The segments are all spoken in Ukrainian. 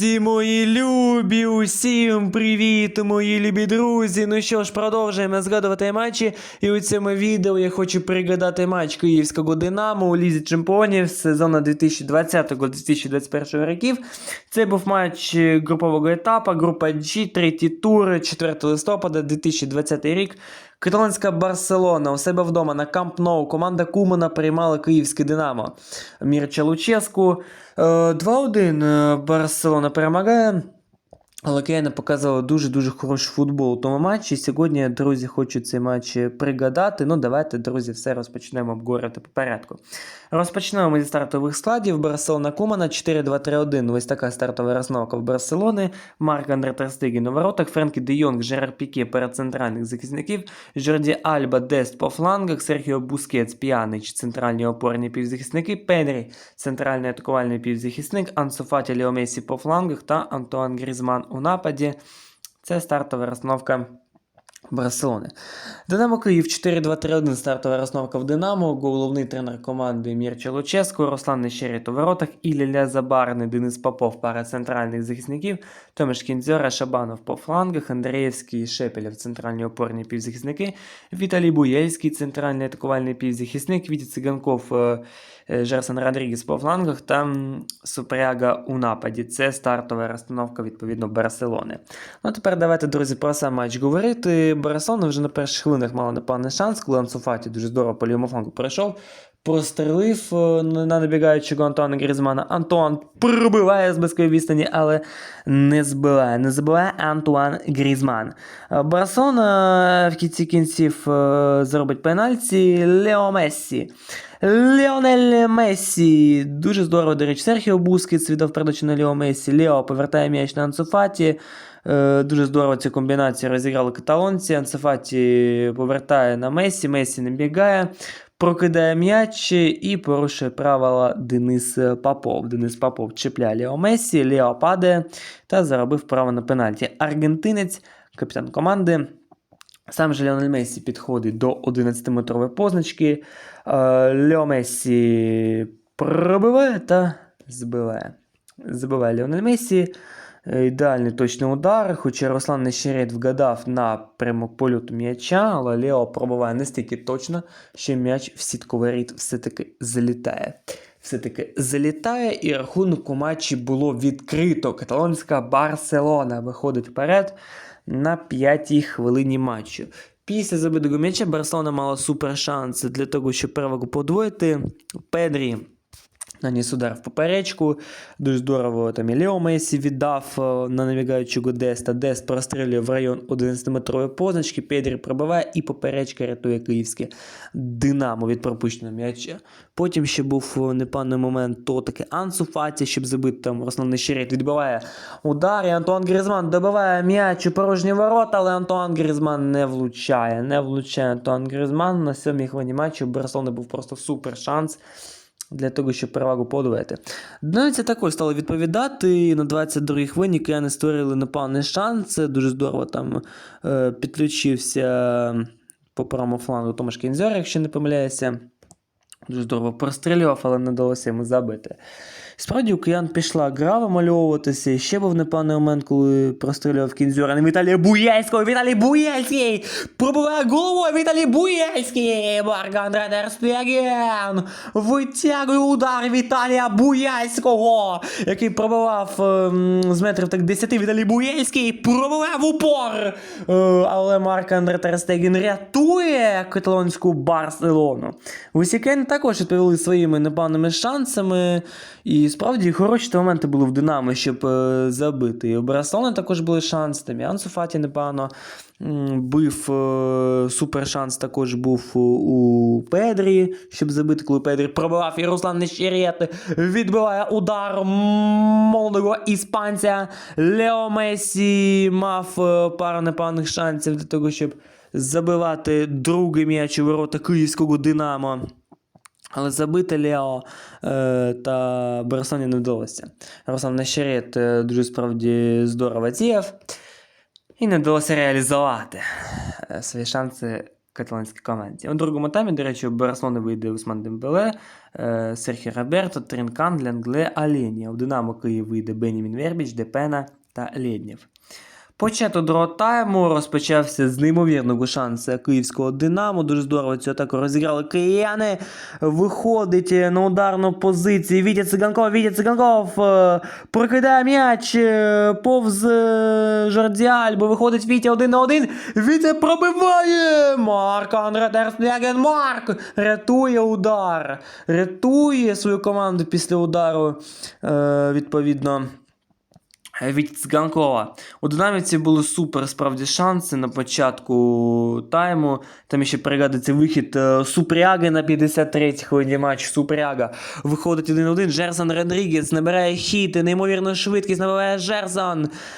Друзі, мої любі, усім привіт, мої любі друзі. Ну що ж, продовжуємо згадувати матчі. І у цьому відео я хочу пригадати матч київського Динамо у Лізі Чемпіонів сезону 2020-2021 років. Це був матч групового етапу, група G, третій тур, 4 листопада 2020 рік. Каталонська Барселона у себе вдома на Камп Ноу. Команда Кумана приймала київське Динамо. Мірча Луческу. Е, 2-1 е, Барселона перемагає. Але Кияни показали дуже-дуже хороший футбол у тому матчі. Сьогодні, друзі, хочу цей матч пригадати. Ну, давайте, друзі, все розпочнемо обговорювати по порядку. Розпочнемо ми зі стартових складів. Барселона Кумана 4-2-3-1. Ось така стартова розновка в Барселони. Марк Андре Терстеген у воротах, Френкі Де Йонг, Жерар Піке перед центральних захисників, Жорді Альба, Дест по флангах, Серхіо Бускетс, Піанич, центральні опорні півзахисники, Педрі, центральний атакувальний півзахисник, Ансу Фаті Лео Месі по флангах та Антуан Грізман у нападі. Це стартова розновка Барселони. Динамо Київ 4-2-3-1 стартова розновка в Динамо. Головний тренер команди Мірча Луческо, Руслан Нещерет у воротах, Ілля Забарний, Денис Попов, пара центральних захисників, Томаш Кінзьора, Шабанов по флангах, Андрієвський, Шепелєв, центральні опорні півзахисники, Віталій Буєльський, центральний атакувальний півзахисник, Віті Циганков, е, Жерсон Родрігес по флангах та Супряга у нападі. Це стартова розстановка відповідно Барселони. Ну а тепер давайте, друзі, про сам матч говорити. Барселона вже на перших хвилинах мала непевний шанс, коли Ансуфаті дуже здорово по лівому флангу пройшов. Прострелив е, на на набігаючого Антуана Грізмана. Антуан пробиває з близької відстані, але не збиває. Не забиває Антуан Грізман. Е, Барселона в кінці кінців е, зробить пенальті Лео Мессі. Леонель Мессі. Дуже здорово, до речі, Серхіо Бускетс віддав передачу на Лео Мессі. Лео повертає м'яч на Анцуфаті. Е, Дуже здорово цю комбінацію розіграли каталонці. Анцефаті повертає на Месі, Месі не бігає, прокидає м'яч і порушує правила Денис Попов. Денис Попов чіпляє Лео Месі, Лео падає та заробив право на пенальті. Аргентинець, капітан команди. Сам же Леонель Месі підходить до 11-метрової позначки. Е, Лео Месі пробиває та збиває. Забиває Леонель Месі. Е, Ідеальний точний удар, хоча Руслан Нещерет вгадав напрямок польоту м'яча, але Лео пробиває настільки точно, що м'яч в сітковий рід все-таки залітає. Все-таки залітає, і рахунок у матчі було відкрито. Каталонська Барселона виходить вперед на п'ятій хвилині матчу. Після забитого м'яча Барселона мала супер шанс для того, щоб перевагу подвоїти. Педрі наніс удар в поперечку. Дуже здорово там і Лео Месі віддав е, на навігаючого Деста. Дест прострілює в район 11-метрової позначки. Педрі пробиває і поперечка рятує київське Динамо від пропущеного м'яча. Потім ще був е, непевний момент, то таки Ансу Фаті, щоб забити там Руслан Нещерет, відбиває удар. І Антуан Грізман добиває м'яч у порожні ворота, але Антуан Грізман не влучає. Не влучає Антуан Грізман. На сьомій хвилині матчу у Барселони був просто супер шанс для того, щоб перевагу подавати. Донецька також стали відповідати. На 22-й хвилині кияни створили непевний шанс. Дуже здорово там е, підключився по правому флангу Томаш Кінзер, якщо не помиляюся. Дуже здорово прострілював, але не вдалося йому забити. Справді у пішла гра вимальовуватися. І ще був непевний момент, коли прострілював Кінзюра на Віталія Буєльського. Віталій Буєльський! Пробиває головою Віталій Буєльський! Марк Андре Дерстеген! Витягує удар Віталія Буєльського, який пробивав ем, з метрів так 10 Віталій Буєльський. Пробиває в упор! Е, але Марк Андре Терстеген рятує каталонську Барселону. Висікені також відповіли своїми непевними шансами. І справді хороші моменти були в Динамо, щоб е, забити. І у Барселони також були шанси. Там і Ансу Фаті непогано бив. Е, супер також був у, у Педрі, щоб забити, коли Педрі пробивав і Руслан Нещерет відбиває удар молодого іспанця. Лео Месі мав е, пару непевних шансів для того, щоб забивати другий м'яч у ворота київського Динамо. Але забити Лео е, та Барселоні не вдалося. Руслан Нещерет е, дуже справді здорово діяв. І не вдалося реалізувати е, свої шанси каталонській команді. У другому таймі, до речі, у Барселони вийде Усман Дембеле, е, Серхіо Роберто, Тринкан, Лянгле, Алені. У Динамо Київ вийде Бенімін Вербіч, Депена та Лєднєв. Початок другого тайму розпочався з неймовірного шансу київського Динамо. Дуже здорово цю атаку розіграли кияни. Виходить на ударну позицію. Вітя Циганков, Вітя Циганков е, прокидає м'яч е, повз е, Жорді Альбо. Виходить Вітя один на один. Вітя пробиває! Марк Андре Терстеген. Марк рятує удар. Рятує свою команду після удару. Е, відповідно від Цганкова. У динаміці були супер справді шанси на початку тайму. Там ще пригадується вихід е, Супряги на 53-й хвилині матчу. Супряга виходить 1-1. Жерсон Родрігес набирає хід, неймовірну швидкість, набирає.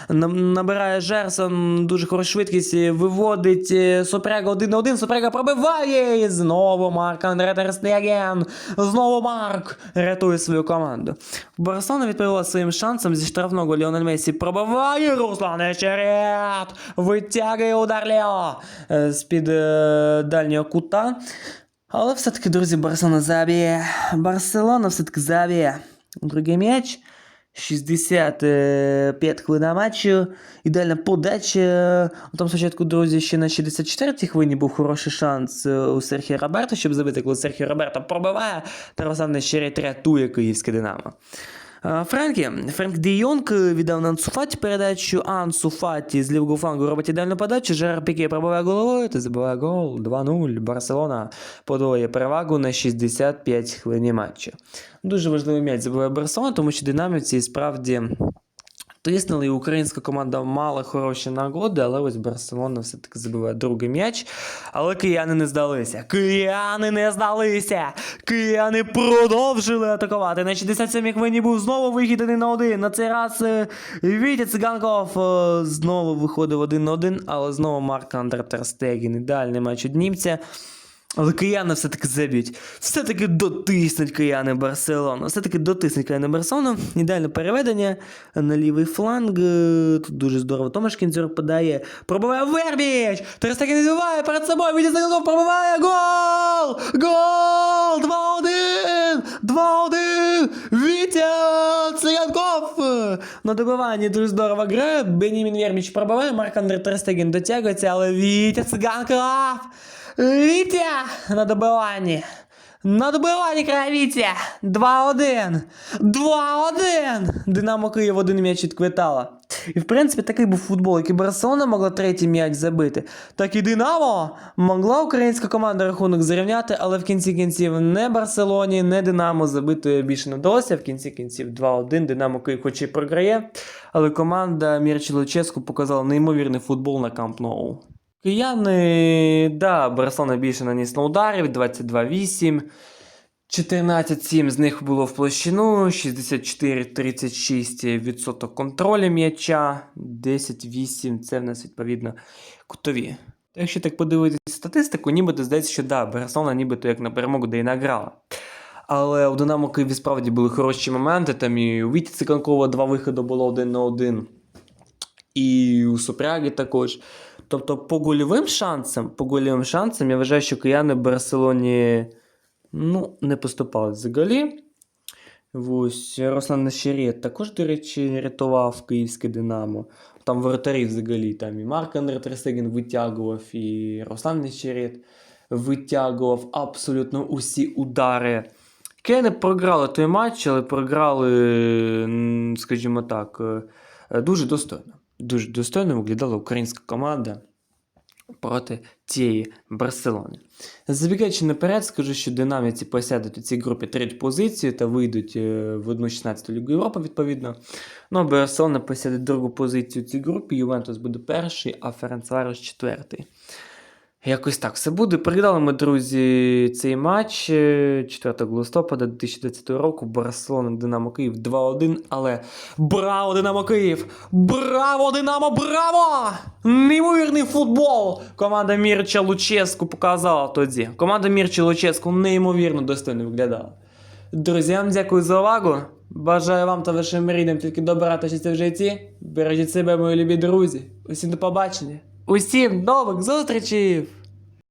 Нам- Набирає Жерсон, дуже хорошу швидкість, виводить е, Супряга 1 на 1. Супряга пробиває. І знову Марк Андре Терстеген. Знову Марк рятує свою команду. Барселона відповіла своїм шансом зі штрафного Ліонель Месі пробиває Руслан Черед. Витягує удар Лео е, з-під е, дальнього кута. Але все-таки, друзі, Барселона заб'є. Барселона все-таки заб'є. Другий м'яч. 65 хвилин матчу. Ідеальна подача. Там спочатку, друзі, ще на 64-й хвилині був хороший шанс е, у Серхія Роберта, щоб забити, коли Серхіо Роберто пробиває, та Руслан Нещерет рятує київське Динамо. Е, Френкі, Френк Де Йонг віддав на Ансуфаті передачу. Ансуфаті з лівого флангу робить ідеальну подачу. Жерар Піке пробиває головою та забиває гол 2-0. Барселона подолає перевагу на 65 хвилин матчу. Дуже важливий м'яч забиває Барселона, тому що динаміці справді тиснули, і українська команда мала хороші нагоди, але ось Барселона все-таки забиває другий м'яч. Але кияни не здалися. Кияни не здалися. Кияни продовжили атакувати. На 67-й хвилині був знову вихід один на один. На цей раз е, Вітя Циганков е, знову виходив один на один, але знову Марк Андре Терстеген. Ідеальний матч від німця. Але кияни все-таки заб'ють. Все-таки дотиснуть кияни Барселону. Все-таки дотиснуть кияни Барселону. Ідеальне переведення на лівий фланг. Тут дуже здорово. Томаш Кінзюр. Пробиває Вербіч! Терстеген відбиває перед собою. Вітя Циганков пробиває. Гол! Гол! 2-1! 2-1! Вітя Циганков! На добиванні дуже здорово грає. Бенімін Вербіч пробиває. Марк Андре Терстеген дотягується, але Вітя Циганков! Вітя на добиванні. На добиванні край Вітя. 2-1. 2-1. Динамо Київ один м'яч відквитала. І в принципі такий був футбол, як і Барселона могла третій м'яч забити. Так і Динамо могла українська команда рахунок зрівняти, але в кінці кінців не Барселоні, не Динамо забити більше не вдалося. В кінці кінців 2-1. Динамо Київ хоч і програє, але команда Мірчі Луческу показала неймовірний футбол на Камп Ноу. Кияни, да, Барселона більше наніс на ударів, 22-8. 14-7 з них було в площину, 64-36% контролю м'яча, 10-8 це в нас відповідно кутові. Якщо так подивитися статистику, нібито здається, що да, Барселона нібито як на перемогу де і награла. Але у Динамо Києві справді були хороші моменти. Там і у Віті Циканкова два виходи було один на один. І у Супряги також. Тобто, по гольовим шансам, по гольовим шансам, я вважаю, що кияни в Барселоні ну, не поступали взагалі. Ось Руслан Нещерет також, до речі, рятував київське Динамо. Там воротарі взагалі, там і Марк Андре Тресеген витягував, і Руслан Нещерет витягував абсолютно усі удари. Кияни програли той матч, але програли, скажімо так, е, дуже достойно. Дуже достойно виглядала українська команда проти цієї Барселони. Забігаючи наперед, скажу, що динаміці посядуть у цій групі третю позицію та вийдуть е, в 1-16 Лігу Європи, відповідно. Ну, а Барселона посяде другу позицію у цій групі, Ювентус буде перший, а Ференцварес четвертий. Якось так все буде. Передали ми, друзі, цей матч е, 4 листопада 2020 року. Барселона Динамо Київ 2-1. Але браво, Динамо Київ! Браво, Динамо! Браво! Неймовірний футбол! Команда Мірча Луческу показала тоді. Команда Мірча Луческу неймовірно достойно виглядала. Друзі, вам дякую за увагу. Бажаю вам та вашим рідним тільки добра та щастя в житті. Бережіть себе, мої любі друзі. Усім до побачення. Усім нових зустрічей!